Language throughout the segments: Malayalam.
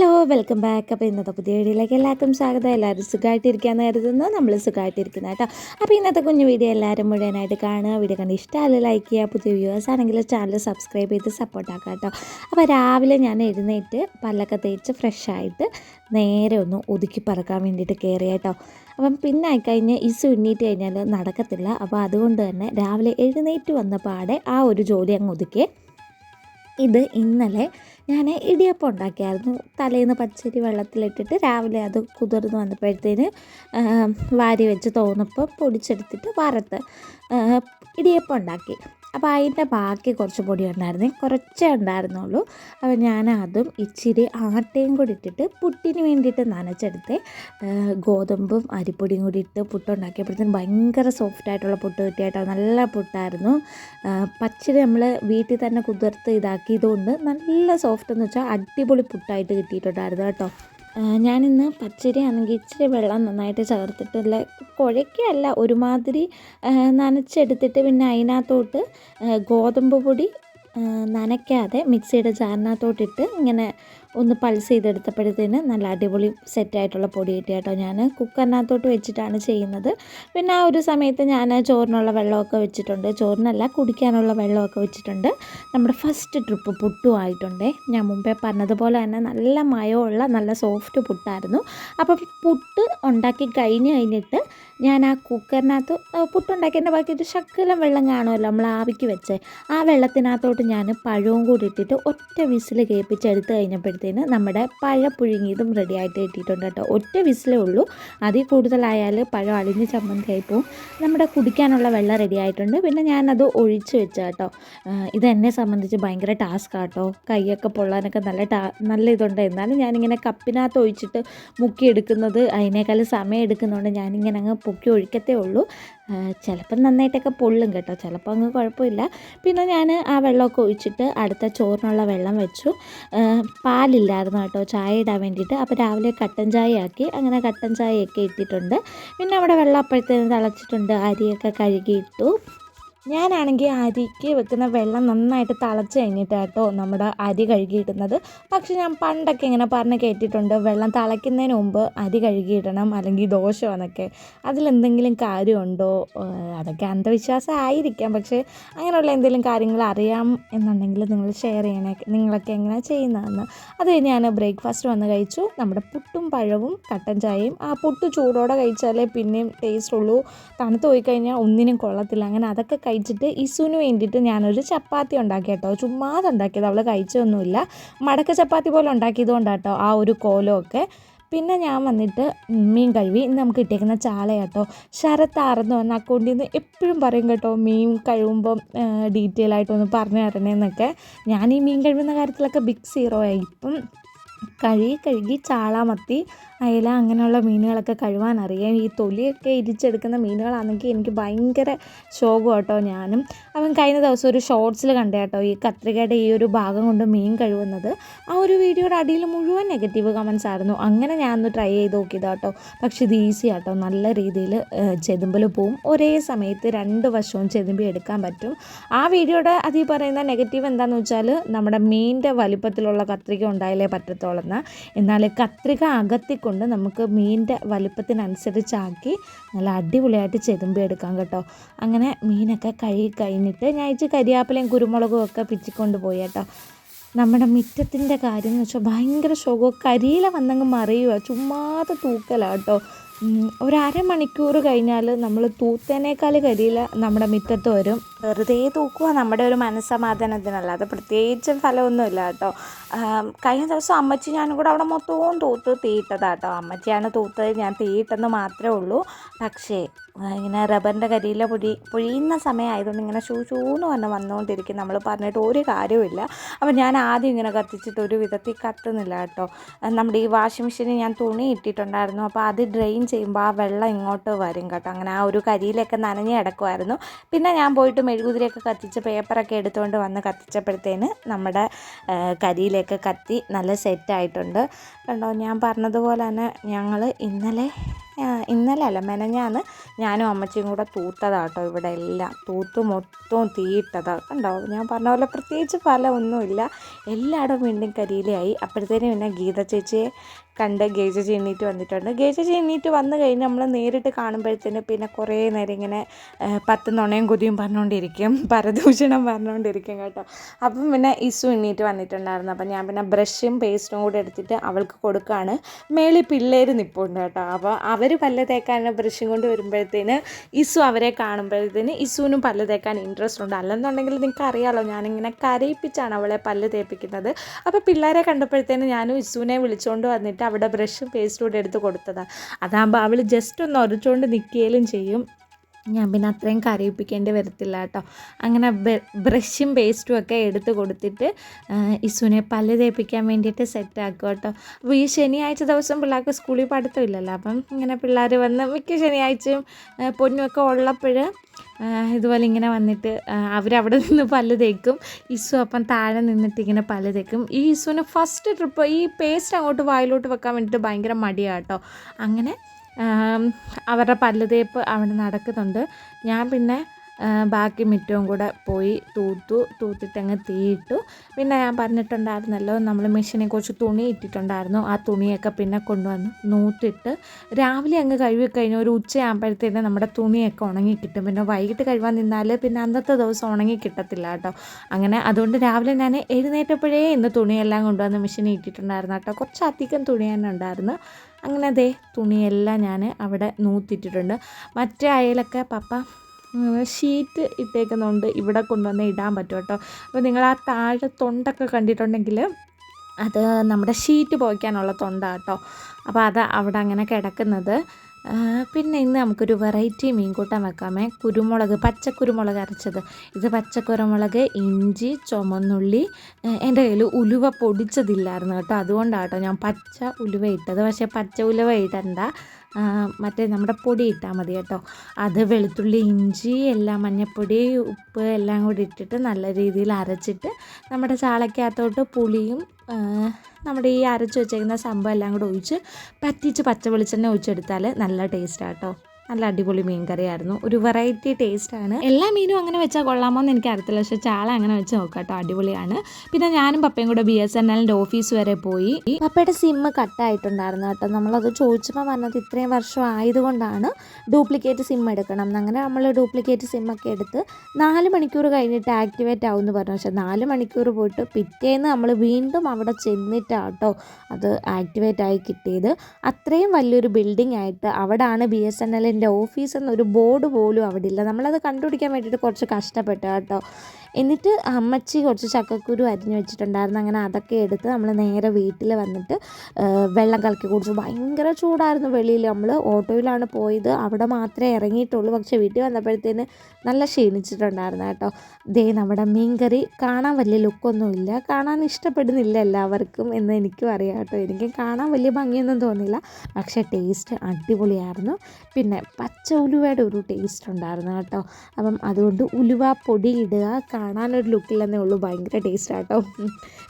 വെൽക്കം ബാക്ക് അപ്പോൾ ഇന്നത്തെ പുതിയ വീഡിയോയിലേക്ക് എല്ലാവർക്കും സ്വാഗതം. എല്ലാവരും സുഖമായിട്ടിരിക്കാമെന്ന് കരുതുന്നു. നമ്മൾ സുഖമായിട്ടിരിക്കുന്ന കേട്ടോ. അപ്പോൾ ഇന്നത്തെ കുഞ്ഞു വീഡിയോ എല്ലാവരും മുഴുവനായിട്ട് കാണുക. വീഡിയോ കണ്ട് ഇഷ്ടമല്ല ലൈക്ക് ചെയ്യുക. പുതിയ വ്യൂവേഴ്സ് ആണെങ്കിൽ ചാനൽ സബ്സ്ക്രൈബ് ചെയ്ത് സപ്പോർട്ട് ആക്കുക കേട്ടോ. അപ്പോൾ രാവിലെ ഞാൻ എഴുന്നേറ്റ് പല്ലൊക്കെ തേച്ച് ഫ്രഷായിട്ട് നേരെ ഒന്ന് ഒതുക്കി പറക്കാൻ വേണ്ടിയിട്ട് കയറി കേട്ടോ. അപ്പം പിന്നെ ആയിക്കഴിഞ്ഞ് ഇസു എണ്ണീറ്റ് കഴിഞ്ഞാൽ നടക്കത്തില്ല. അപ്പോൾ അതുകൊണ്ട് തന്നെ രാവിലെ എഴുന്നേറ്റ് വന്ന പാടെ ആ ഒരു ജോലി അങ്ങ് ഒതുക്കി. ഇത് ഇന്നലെ ഞാൻ ഇടിയപ്പം ഉണ്ടാക്കിയായിരുന്നു. തലേന്ന് പച്ചരി വെള്ളത്തിലിട്ടിട്ട് രാവിലെ അത് കുതിർന്ന് വന്നപ്പോഴത്തേന് വാരി വെച്ച് തോന്നപ്പം പൊടിച്ചെടുത്തിട്ട് വറുത്ത് ഇടിയപ്പം ഉണ്ടാക്കി. അപ്പോൾ അതിന്റെ ബാക്കി കുറച്ച് പൊടി ഉണ്ടായിരുന്നേ. കുറച്ചേ ഉണ്ടായിരുന്നുള്ളൂ. അപ്പോൾ ഞാൻ അതും ഇച്ചിരി ആട്ടയും കൂടി ഇട്ടിട്ട് പുട്ടിന് വേണ്ടിയിട്ട് നനച്ചെടുത്ത്. ഗോതമ്പും അരിപ്പൊടിയും കൂടി ഇട്ട് പുട്ടുണ്ടാക്കിയപ്പോഴത്തേനും ഭയങ്കര സോഫ്റ്റായിട്ടുള്ള പുട്ട് കിട്ടിയായിട്ട് നല്ല പുട്ടായിരുന്നു. പച്ചരി നമ്മൾ വീട്ടിൽ തന്നെ കുതിർത്ത് ഇതാക്കിയതുകൊണ്ട് നല്ല സോഫ്റ്റ് എന്ന് വെച്ചാൽ അടിപൊളി പുട്ടായിട്ട് കിട്ടിയിട്ടുണ്ടായിരുന്നു കേട്ടോ. ഞാനിന്ന് പച്ചരി ആണെങ്കിൽ ഇച്ചിരി വെള്ളം നന്നായിട്ട് ചേർത്തിട്ടില്ല കുഴയ്ക്കല്ല ഒരുമാതിരി നനച്ചെടുത്തിട്ട് പിന്നെ അതിനകത്തോട്ട് ഗോതമ്പ് പൊടി നനയ്ക്കാതെ മിക്സിയുടെ ജാറിനകത്തോട്ടിട്ട് ഇങ്ങനെ ഒന്ന് പൾസ് ചെയ്തെടുത്തപ്പോഴത്തേന് നല്ല അടിപൊളി സെറ്റായിട്ടുള്ള പൊടി കിട്ടി കേട്ടോ ഞാൻ കുക്കറിനകത്തോട്ട് വെച്ചിട്ടാണ് ചെയ്യുന്നത്. പിന്നെ ആ ഒരു സമയത്ത് ഞാൻ ചോറിനുള്ള വെള്ളമൊക്കെ വെച്ചിട്ടുണ്ട്. ചോറിനല്ല കുടിക്കാനുള്ള വെള്ളമൊക്കെ വെച്ചിട്ടുണ്ട്. നമ്മുടെ ഫസ്റ്റ് ട്രിപ്പ് പുട്ടുമായിട്ടുണ്ട്. ഞാൻ മുമ്പേ പറഞ്ഞതുപോലെ തന്നെ നല്ല മയമുള്ള നല്ല സോഫ്റ്റ് പുട്ടായിരുന്നു. അപ്പം പുട്ട് ഉണ്ടാക്കി കഴിഞ്ഞ് കഴിഞ്ഞിട്ട് ഞാൻ ആ കുക്കറിനകത്ത് പുട്ടുണ്ടാക്കിയതിന്റെ ബാക്കി ഒരു ശക്കലം വെള്ളം കാണുമല്ലോ നമ്മൾ ആവിക്ക് വെച്ച്. ആ വെള്ളത്തിനകത്തോട്ട് ഞാൻ പഴവും കൂടി ഇട്ടിട്ട് ഒറ്റ വിസിൽ കേൾപ്പിച്ചെടുത്ത് കഴിഞ്ഞപ്പോഴത്തേന് നമ്മുടെ പഴ പുഴുങ്ങിയതും റെഡി ആയിട്ട് കിട്ടിയിട്ടുണ്ട് കേട്ടോ. ഒറ്റ വിസിലേ ഉള്ളൂ. അതിൽ കൂടുതലായാൽ പഴം അളിഞ്ഞ് ചമ്മന്തിയായി പോവും. നമ്മുടെ കുടിക്കാനുള്ള വെള്ളം റെഡി ആയിട്ടുണ്ട്. പിന്നെ ഞാനത് ഒഴിച്ച് വെച്ച കേട്ടോ. ഇത് എന്നെ സംബന്ധിച്ച് ഭയങ്കര ടാസ്ക് ആട്ടോ കൈയൊക്കെ പൊള്ളാനൊക്കെ നല്ല ടാ നല്ല ഇതുണ്ട്. എന്നാലും ഞാനിങ്ങനെ കപ്പിനകത്ത് ഒഴിച്ചിട്ട് മുക്കിയെടുക്കുന്നത് അതിനേക്കാൾ സമയം എടുക്കുന്നതുകൊണ്ട് ഞാനിങ്ങനെ അങ്ങ് പൊക്കി ഒഴിക്കത്തേ ഉള്ളൂ. ചിലപ്പം നന്നായിട്ടൊക്കെ പൊള്ളും കേട്ടോ. ചിലപ്പോൾ അങ്ങ് കുഴപ്പമില്ല. പിന്നെ ഞാൻ ആ വെള്ളമൊക്കെ ഒഴിച്ചിട്ട് അടുത്ത ചോറിനുള്ള വെള്ളം വെച്ചു. പാലില്ലായിരുന്നു കേട്ടോ. ചായ ഇടാൻ വേണ്ടിയിട്ട്. അപ്പോൾ രാവിലെ കട്ടൻ ചായ ആക്കി. അങ്ങനെ കട്ടൻ ചായയൊക്കെ ഇട്ടിട്ടുണ്ട്. പിന്നെ അവിടെ വെള്ളം അപ്പോഴത്തേന് തിളച്ചിട്ടുണ്ട്. അരിയൊക്കെ കഴുകിയിട്ടു ഞാനാണെങ്കിൽ അരിക്ക് വെക്കുന്ന വെള്ളം നന്നായിട്ട് തിളച്ച് കഴിഞ്ഞിട്ടാട്ടോ നമ്മുടെ അരി കഴുകിയിടുന്നത്. പക്ഷെ ഞാൻ പണ്ടൊക്കെ ഇങ്ങനെ പറഞ്ഞ് കേട്ടിട്ടുണ്ട് വെള്ളം തിളയ്ക്കുന്നതിന് മുമ്പ് അരി കഴുകിയിടണം അല്ലെങ്കിൽ ദോഷമാണെന്നൊക്കെ അതിലെന്തെങ്കിലും കാര്യമുണ്ടോ? അതൊക്കെ അന്ധവിശ്വാസം ആയിരിക്കാം. പക്ഷേ അങ്ങനെയുള്ള എന്തെങ്കിലും കാര്യങ്ങൾ അറിയാം എന്നുണ്ടെങ്കിൽ നിങ്ങൾ ഷെയർ ചെയ്യണേ നിങ്ങളൊക്കെ എങ്ങനെയാണ് ചെയ്യുന്നതെന്ന്. അത് ഞാൻ ബ്രേക്ക്ഫാസ്റ്റ് വന്ന് കഴിച്ചു. നമ്മുടെ പുട്ടും പഴവും കട്ടൻ ചായയും ആ പുട്ട് ചൂടോടെ കഴിച്ചാലേ പിന്നെയും ടേസ്റ്റ് ഉള്ളൂ. തണുത്ത് പോയി കഴിഞ്ഞാൽ ഒന്നിനും കൊള്ളത്തില്ല. അങ്ങനെ അതൊക്കെ കഴിച്ചിട്ട് ഇസുവിന് വേണ്ടിയിട്ട് ഞാനൊരു ചപ്പാത്തി ഉണ്ടാക്കി കേട്ടോ ചുമ്മാതെ ഉണ്ടാക്കിയത്. അവൾ കഴിച്ചൊന്നുമില്ല. മടക്ക ചപ്പാത്തി പോലെ ഉണ്ടാക്കിയതുകൊണ്ട് കേട്ടോ ആ ഒരു കോലമൊക്കെ. പിന്നെ ഞാൻ വന്നിട്ട് മീൻ കഴുകി ഇന്ന് നമുക്ക് കിട്ടിയേക്കുന്ന ചാള കേട്ടോ ശരത്താറെന്ന് പറഞ്ഞ അക്കൗണ്ടിൽ നിന്ന് എപ്പോഴും പറയും കേട്ടോ മീൻ കഴുകുമ്പം ഡീറ്റെയിൽ ആയിട്ടൊന്ന് പറഞ്ഞു തരണേന്നൊക്കെ. ഞാൻ ഈ മീൻ കഴുകുന്ന കാര്യത്തിലൊക്കെ ബിഗ് സീറോ ആയി. ഇപ്പം കഴുകി കഴുകി ചാള മത്തി അയല അങ്ങനെയുള്ള മീനുകളൊക്കെ കഴുകാൻ അറിയാം. ഈ തൊലിയൊക്കെ ഇരിച്ചെടുക്കുന്ന മീനുകളാണെങ്കിൽ എനിക്ക് ഭയങ്കര ശോകം കേട്ടോ ഞാനും. അവൻ കഴിഞ്ഞ ദിവസം ഒരു ഷോർട്സിൽ കണ്ടേ കേട്ടോ ഈ കത്രികയുടെ ഈ ഒരു ഭാഗം കൊണ്ട് മീൻ കഴുകുന്നത്. ആ ഒരു വീഡിയോയുടെ അടിയിൽ മുഴുവൻ നെഗറ്റീവ് കമൻസ് ആയിരുന്നു. അങ്ങനെ ഞാനൊന്ന് ട്രൈ ചെയ്ത് നോക്കിയതാ കേട്ടോ പക്ഷെ ഇത് ഈസി ആട്ടോ നല്ല രീതിയിൽ ചെതുമ്പിൽ പോവും. ഒരേ സമയത്ത് രണ്ട് വശവും ചെതുമ്പി എടുക്കാൻ പറ്റും. ആ വീഡിയോയുടെ അതിൽ പറയുന്ന നെഗറ്റീവ് എന്താണെന്ന് വെച്ചാൽ നമ്മുടെ മീനിന്റെ വലിപ്പത്തിലുള്ള കത്രിക ഉണ്ടായാലേ പറ്റത്തുള്ളെന്ന് എന്നാൽ കത്രിക അകത്തിക്കൊണ്ട് കൊണ്ട് നമുക്ക് മീനിന്റെ വലുപ്പത്തിനനുസരിച്ചാക്കി നല്ല അടിപൊളിയായിട്ട് ചെതുമ്പി എടുക്കാം കേട്ടോ. അങ്ങനെ മീനൊക്കെ കഴുകി കഴിഞ്ഞിട്ട് ഞാൻ ഇച്ചിരി കരിയാപ്പിലയും കുരുമുളകും ഒക്കെ പിച്ചിക്കൊണ്ട് പോയി കേട്ടോ. നമ്മുടെ മുറ്റത്തിന്റെ കാര്യം എന്ന് വെച്ചാൽ ഭയങ്കര ശോകവും. കരിയില വന്നങ്ങ് മറിയുക ചുമ്മാതെ തൂക്കലാണ് കേട്ടോ ഒരു അരമണിക്കൂർ കഴിഞ്ഞാൽ നമ്മൾ തൂത്തേനേക്കാൾ കരിയില നമ്മുടെ മുറ്റത്ത് വരും. വെറുതെ തൂക്കുക നമ്മുടെ ഒരു മനസ്സമാധാനത്തിനല്ല. അത് പ്രത്യേകിച്ച് ഫലമൊന്നുമില്ല കേട്ടോ. കഴിഞ്ഞ ദിവസം അമ്മച്ചി ഞാനും കൂടെ അവിടെ മൊത്തവും തൂത്ത് തീയിട്ടതാട്ടോ. അമ്മച്ചിയാണ് തൂത്തത് ഞാൻ തീയിട്ടെന്ന് മാത്രമേ ഉള്ളൂ. പക്ഷേ ഇങ്ങനെ റബ്ബറിന്റെ കരിയില പൊടി പൊഴിയുന്ന സമയമായതുകൊണ്ട് ഇങ്ങനെ ഷൂ ഷൂന്ന് പറഞ്ഞ് വന്നുകൊണ്ടിരിക്കും. നമ്മൾ പറഞ്ഞിട്ട് ഒരു കാര്യമില്ല അപ്പം ഞാൻ ആദ്യം ഇങ്ങനെ കത്തിച്ചിട്ട് ഒരു വിധത്തിൽ കത്തുന്നില്ല കേട്ടോ. നമ്മുടെ ഈ വാഷിംഗ് മെഷീനിൽ ഞാൻ തുണി ഇട്ടിട്ടുണ്ടായിരുന്നു. അപ്പോൾ അത് ഡ്രെയിൻ ചെയ്യുമ്പോൾ ആ വെള്ളം ഇങ്ങോട്ട് വരും കേട്ടോ. അങ്ങനെ ആ ഒരു കരിയിലൊക്കെ നനഞ്ഞ് കിടക്കുമായിരുന്നു പിന്നെ ഞാൻ പോയിട്ട് മെഴുകുതിരിയൊക്കെ കത്തിച്ച് പേപ്പറൊക്കെ എടുത്തുകൊണ്ട് വന്ന് കത്തിച്ചപ്പോഴത്തേന് നമ്മുടെ കരിയിലൊക്കെ കത്തി നല്ല സെറ്റായിട്ടുണ്ട് കണ്ടോ ഞാൻ പറഞ്ഞതുപോലെ തന്നെ ഞങ്ങൾ ഇന്നലെ ഇന്നലെ അല്ല മെനഞ്ഞാന്ന് ഞാനും അമ്മച്ചിയും കൂടെ തൂത്തതാട്ടോ ഇവിടെ എല്ലാം. തൂത്ത് മൊത്തവും തീയിട്ടതാ. കണ്ടോ? ഞാൻ പറഞ്ഞ പോലെ പ്രത്യേകിച്ച് ഫലമൊന്നുമില്ല. എല്ലായിടവും വീണ്ടും കരിയിലായി അപ്പോഴത്തേനും പിന്നെ ഗീത ചേച്ചിയെ കണ്ട് ഗേജ എണ്ണീറ്റ് വന്നിട്ടുണ്ട്. ഗേജ എണ്ണീറ്റ് വന്നു കഴിഞ്ഞ് നമ്മൾ നേരിട്ട് കാണുമ്പോഴത്തേന് പിന്നെ കുറേ നേരം ഇങ്ങനെ പത്ത് നുണയും കൊതിയും പറഞ്ഞുകൊണ്ടിരിക്കും പരദൂഷണം പറഞ്ഞുകൊണ്ടിരിക്കും കേട്ടോ. അപ്പം പിന്നെ ഇസു എണ്ണീറ്റ് വന്നിട്ടുണ്ടായിരുന്നു. അപ്പം ഞാൻ പിന്നെ ബ്രഷും പേസ്റ്റും കൂടെ എടുത്തിട്ട് അവൾക്ക് കൊടുക്കുകയാണ് മേളിൽ പിള്ളേർ നിൽപ്പുണ്ട് കേട്ടോ. അപ്പോൾ അവർ പല്ല് തേക്കാനുള്ള ബ്രഷും കൊണ്ട് വരുമ്പോഴത്തേന് ഇസു അവരെ കാണുമ്പോഴത്തേന് ഇസുവിനും പല്ല് തേക്കാൻ ഇൻട്രസ്റ്റ് ഉണ്ട്. അല്ലെന്നുണ്ടെങ്കിൽ നിങ്ങൾക്ക് അറിയാമല്ലോ ഞാനിങ്ങനെ കരയിപ്പിച്ചാണ് അവളെ പല്ല് തേപ്പിക്കുന്നത്. അപ്പോൾ പിള്ളേരെ കണ്ടപ്പോഴത്തേന് ഞാനും ഇസുവിനെ വിളിച്ചുകൊണ്ട് വന്നിട്ട് അവിടെ ബ്രഷും പേസ്റ്റും കൂടെ എടുത്ത് കൊടുത്തതാണ് അതാകുമ്പോൾ അവൾ ജസ്റ്റ് ഒന്ന് ഉരച്ചുകൊണ്ട് നിൽക്കുകയും ചെയ്യും. ഞാൻ പിന്നെ അത്രയും കരയിപ്പിക്കേണ്ടി വരത്തില്ല കേട്ടോ. അങ്ങനെ ബ്രഷും പേസ്റ്റും ഒക്കെ എടുത്ത് കൊടുത്തിട്ട് ഇസുവിനെ പല്ല് തേപ്പിക്കാൻ വേണ്ടിയിട്ട് സെറ്റ് ആക്കും കേട്ടോ. അപ്പോൾ ഈ ശനിയാഴ്ച ദിവസം പിള്ളേർക്ക് സ്കൂളിൽ പഠിത്തമില്ലല്ലോ അപ്പം ഇങ്ങനെ പിള്ളേർ വന്ന് മിക്ക ശനിയാഴ്ചയും പൊന്നുമൊക്കെ ഉള്ളപ്പോൾ ഇതുപോലെ ഇങ്ങനെ വന്നിട്ട് അവരവിടെ നിന്ന് പല്ല് തേക്കും ഇസു അപ്പം താഴെ നിന്നിട്ട് ഇങ്ങനെ പല്ല് തേക്കും. ഈ ഇസുവിന് ഫസ്റ്റ് ട്രിപ്പ് ഈ പേസ്റ്റ് അങ്ങോട്ട് വായിലോട്ട് വെക്കാൻ വേണ്ടിയിട്ട് ഭയങ്കര മടിയാട്ടോ അങ്ങനെ അവരുടെ പല്ല് തേപ്പ് അവിടെ നടക്കുന്നുണ്ട്. ഞാൻ പിന്നെ ബാക്കി മിറ്റവും കൂടെ പോയി തൂത്തു. തൂത്തിട്ടങ്ങ് തീയിട്ടു. പിന്നെ ഞാൻ പറഞ്ഞിട്ടുണ്ടായിരുന്നല്ലോ നമ്മൾ മെഷീനെ കുറച്ച് തുണി ഇട്ടിട്ടുണ്ടായിരുന്നു. ആ തുണിയൊക്കെ പിന്നെ കൊണ്ടുവന്ന് നൂത്തിട്ട് രാവിലെ അങ്ങ് കഴുകി കഴിഞ്ഞാൽ ഒരു ഉച്ചയാകുമ്പോഴത്തേന് നമ്മുടെ തുണിയൊക്കെ ഉണങ്ങി കിട്ടും. പിന്നെ വൈകിട്ട് കഴുകാൻ നിന്നാൽ പിന്നെ അന്നത്തെ ദിവസം ഉണങ്ങി കിട്ടത്തില്ല കേട്ടോ. അങ്ങനെ അതുകൊണ്ട് രാവിലെ ഞാൻ എഴുന്നേറ്റപ്പോഴേ ഇന്ന് തുണിയെല്ലാം കൊണ്ടുവന്ന് മെഷീനിൽ ഇട്ടിട്ടുണ്ടായിരുന്നു കേട്ടോ. കുറച്ചധികം തുണി തന്നെ ഉണ്ടായിരുന്നു. അങ്ങനെ അതേ തുണിയെല്ലാം ഞാൻ അവിടെ നൂത്തിട്ടിട്ടുണ്ട്. മറ്റേ അയലൊക്കെ പപ്പ ഷീറ്റ് ഇട്ടേക്കുന്നുണ്ട്. ഇവിടെ കൊണ്ടുവന്ന് ഇടാൻ പറ്റും കേട്ടോ. അപ്പോൾ നിങ്ങൾ ആ താഴെ തൊണ്ടൊക്കെ കണ്ടിട്ടുണ്ടെങ്കിൽ അത് നമ്മുടെ ഷീറ്റ് പോയിക്കാനുള്ള തൊണ്ട കേട്ടോ. അപ്പോൾ അത് അവിടെ അങ്ങനെ കിടക്കുന്നത്. പിന്നെ ഇന്ന് നമുക്കൊരു വെറൈറ്റി മീൻകൂട്ടം വെക്കാമേ. കുരുമുളക് പച്ചക്കുരുമുളക് അരച്ചത്. ഇത് പച്ചക്കുരുമുളക് ഇഞ്ചി ചുമന്നുള്ളി എന്റെ കയ്യിൽ ഉലുവ പൊടിച്ചതില്ലായിരുന്നു കേട്ടോ. അതുകൊണ്ടാണ് കേട്ടോ ഞാൻ പച്ച ഉലുവ ഇട്ടത്. പക്ഷേ പച്ച ഉലുവ ഇടണ്ട. മറ്റേ നമ്മുടെ പൊടി ഇട്ടാൽ മതി കേട്ടോ. അത് വെളുത്തുള്ളി ഇഞ്ചി എല്ലാം മഞ്ഞൾപ്പൊടി ഉപ്പ് എല്ലാം കൂടി ഇട്ടിട്ട് നല്ല രീതിയിൽ അരച്ചിട്ട് നമ്മുടെ ചാളക്കകത്തോട്ട് പുളിയും നമ്മുടെ ഈ അരച്ച് വെച്ചേക്കുന്ന സംഭവം എല്ലാം കൂടെ ഒഴിച്ച് പറ്റിച്ച് പച്ച വെളിച്ചെണ്ണ ഒഴിച്ചെടുത്താൽ നല്ല ടേസ്റ്റാണ് കേട്ടോ. നല്ല അടിപൊളി മീൻ കറിയായിരുന്നു ഒരു വെറൈറ്റി ടേസ്റ്റ് ആണ്. എല്ലാ മീനും അങ്ങനെ വെച്ചാൽ കൊള്ളാമോ എന്ന് എനിക്ക് അറിയത്തില്ല. പക്ഷേ ചാള അങ്ങനെ വെച്ച് നോക്കാം കേട്ടോ അടിപൊളിയാണ്. പിന്നെ ഞാനും പപ്പയും കൂടെ ബി എസ് എൻ എല്ലിന്റെ ഓഫീസ് വരെ പോയി. പപ്പയുടെ സിമ്മ് കട്ടായിട്ടുണ്ടായിരുന്നു കേട്ടോ. നമ്മളത് ചോദിച്ചപ്പോൾ പറഞ്ഞത് ഇത്രയും വർഷം ആയതുകൊണ്ടാണ് ഡ്യൂപ്ലിക്കേറ്റ് സിം എടുക്കണം അങ്ങനെ നമ്മൾ ഡ്യൂപ്ലിക്കേറ്റ് സിമ്മൊക്കെ എടുത്ത് നാല് മണിക്കൂർ കഴിഞ്ഞിട്ട് ആക്ടിവേറ്റ് ആവും എന്ന് പറഞ്ഞു. പക്ഷേ നാല് മണിക്കൂർ പോയിട്ട് പിറ്റേന്ന് നമ്മൾ വീണ്ടും അവിടെ ചെന്നിട്ടാട്ടോ അത് ആക്ടിവേറ്റ് ആയി കിട്ടിയത്. അത്രയും വലിയൊരു ബിൽഡിംഗ് ആയിട്ട് അവിടാണ് ബി എസ് എൻ എല്ലിന്റെ ഓഫീസ് എന്നൊരു ബോർഡ് പോലും അവിടെ ഇല്ല. നമ്മളത് കണ്ടുപിടിക്കാൻ വേണ്ടിയിട്ട് കുറച്ച് കഷ്ടപ്പെട്ടു കേട്ടോ. എന്നിട്ട് അമ്മച്ചി കുറച്ച് ചക്കക്കുരു അരിഞ്ഞു വെച്ചിട്ടുണ്ടായിരുന്നു. അങ്ങനെ അതൊക്കെ എടുത്ത് നമ്മൾ നേരെ വീട്ടിൽ വന്നിട്ട് വെള്ളം കലക്കി കുടിച്ചു. ഭയങ്കര ചൂടായിരുന്നു വെളിയിൽ. നമ്മൾ ഓട്ടോയിലാണ് പോയത്. അവിടെ മാത്രമേ ഇറങ്ങിയിട്ടുള്ളൂ. പക്ഷേ വീട്ടിൽ വന്നപ്പോഴത്തേന് നല്ല ക്ഷീണിച്ചിട്ടുണ്ടായിരുന്നു കേട്ടോ. ദേ നമ്മുടെ മീൻകറി കാണാൻ വലിയ ലുക്കൊന്നുമില്ല. കാണാൻ ഇഷ്ടപ്പെടുന്നില്ല എല്ലാവർക്കും എന്ന് എനിക്കും അറിയാം കേട്ടോ. എനിക്ക് കാണാൻ വലിയ ഭംഗിയൊന്നും തോന്നില്ല പക്ഷേ ടേസ്റ്റ് അടിപൊളിയായിരുന്നു. പിന്നെ പച്ച ഉലുവയുടെ ഒരു ടേസ്റ്റ് ഉണ്ടായിരുന്നു കേട്ടോ. അപ്പം അതുകൊണ്ട് ഉലുവ പൊടി ഇടുക കാണാനൊരു ലുക്കില്ലെന്നേ ഉള്ളൂ. ഭയങ്കര ടേസ്റ്റ് കേട്ടോ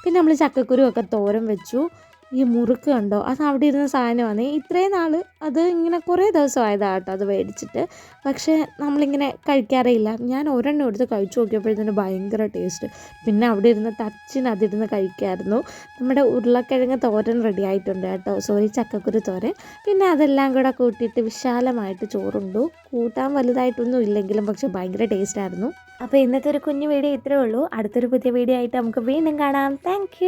പിന്നെ നമ്മൾ ചക്കക്കുരു ഒക്കെ തോരൻ വെച്ചു. ഈ മുറുക്ക് കണ്ടോ? അത് അവിടെ ഇരുന്ന സാധനമാണ്. ഇത്രയും നാൾ അത് ഇങ്ങനെ കുറേ ദിവസമായതാണ് കേട്ടോ അത് മേടിച്ചിട്ട്. പക്ഷേ നമ്മളിങ്ങനെ കഴിക്കാറേയില്ല. ഞാൻ ഒരെണ്ണം എടുത്ത് കഴിച്ചു നോക്കിയപ്പോഴത്തേന് ഭയങ്കര ടേസ്റ്റ്. പിന്നെ അവിടെ ഇരുന്ന് ടച്ചിന് അതിരുന്ന് കഴിക്കായിരുന്നു. നമ്മുടെ ഉരുളക്കിഴങ്ങ് തോരൻ റെഡി ആയിട്ടുണ്ട് കേട്ടോ. സോറി ചക്കക്കുരു തോരൻ. പിന്നെ അതെല്ലാം കൂടെ കൂട്ടിയിട്ട് വിശാലമായിട്ട് ചോറുണ്ടു. കൂട്ടാൻ വലുതായിട്ടൊന്നും ഇല്ലെങ്കിലും പക്ഷെ ഭയങ്കര ടേസ്റ്റായിരുന്നു അപ്പോൾ ഇന്നത്തെ ഒരു കുഞ്ഞു വീഡിയോ ഇത്രേ ഉള്ളൂ. അടുത്തൊരു പുതിയ വീഡിയോ ആയിട്ട് നമുക്ക് വീണ്ടും കാണാം. താങ്ക്